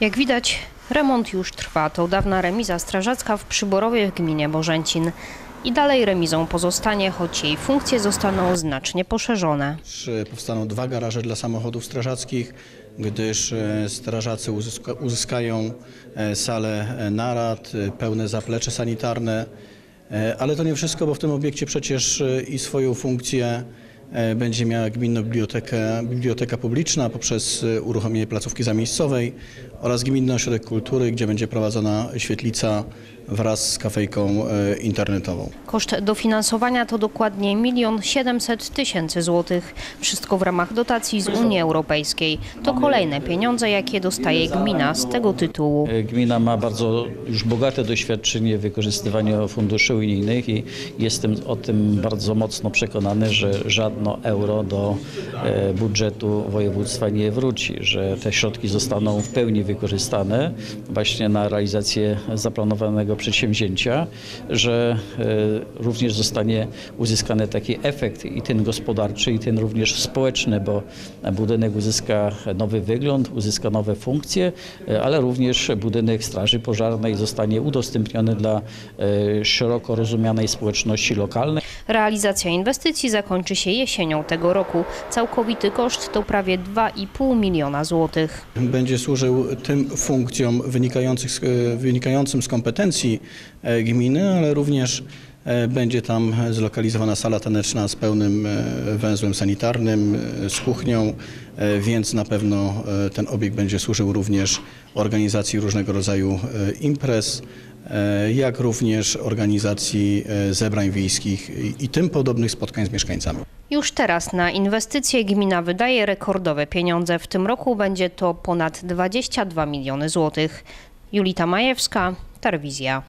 Jak widać, remont już trwa. To dawna remiza strażacka w Przyborowie w gminie Bożęcin. I dalej remizą pozostanie, choć jej funkcje zostaną znacznie poszerzone. Powstaną dwa garaże dla samochodów strażackich, gdyż e, strażacy uzyska, uzyskają e, salę e, narad, pełne zaplecze sanitarne. Ale to nie wszystko, bo w tym obiekcie przecież i swoją funkcję będzie miała gminna biblioteka, biblioteka publiczna poprzez e, uruchomienie placówki zamiejscowej oraz gminny ośrodek kultury, gdzie będzie prowadzona świetlica wraz z kafejką e, internetową. Koszt dofinansowania to dokładnie 1 700 tysięcy złotych. Wszystko w ramach dotacji z Unii Europejskiej. To kolejne pieniądze, jakie dostaje gmina z tego tytułu. Gmina ma bardzo już bogate doświadczenie w wykorzystywaniu funduszy unijnych i jestem o tym bardzo mocno przekonany, że żadno euro do e, budżetu województwa nie wróci, że te środki zostaną w pełni wykorzystane właśnie na realizację zaplanowanego przedsięwzięcia, że e, również zostanie uzyskany taki efekt i ten gospodarczy, i ten również społeczny, bo budynek uzyska nowy wygląd, uzyska nowe funkcje, e, ale również budynek Straży Pożarnej zostanie udostępniony dla e, szeroko rozumianej społeczności lokalnej. Realizacja inwestycji zakończy się jesienią tego roku. Całkowity koszt to prawie 2,5 miliona złotych. będzie służył tym funkcjom wynikających wynikającym z kompetencji e, gminy, ale również e, będzie tam zlokalizowana sala taneczna z pełnym e, węzłem sanitarnym, z kuchnią, więc na pewno ten obiekt będzie służył również organizacji różnego rodzaju imprez, jak również organizacji zebrań wiejskich i tym podobnych spotkań z mieszkańcami. Już teraz na inwestycje gmina wydaje rekordowe pieniądze. W tym roku będzie to ponad 22 miliony złotych. Julita Majewska, Tarwizja.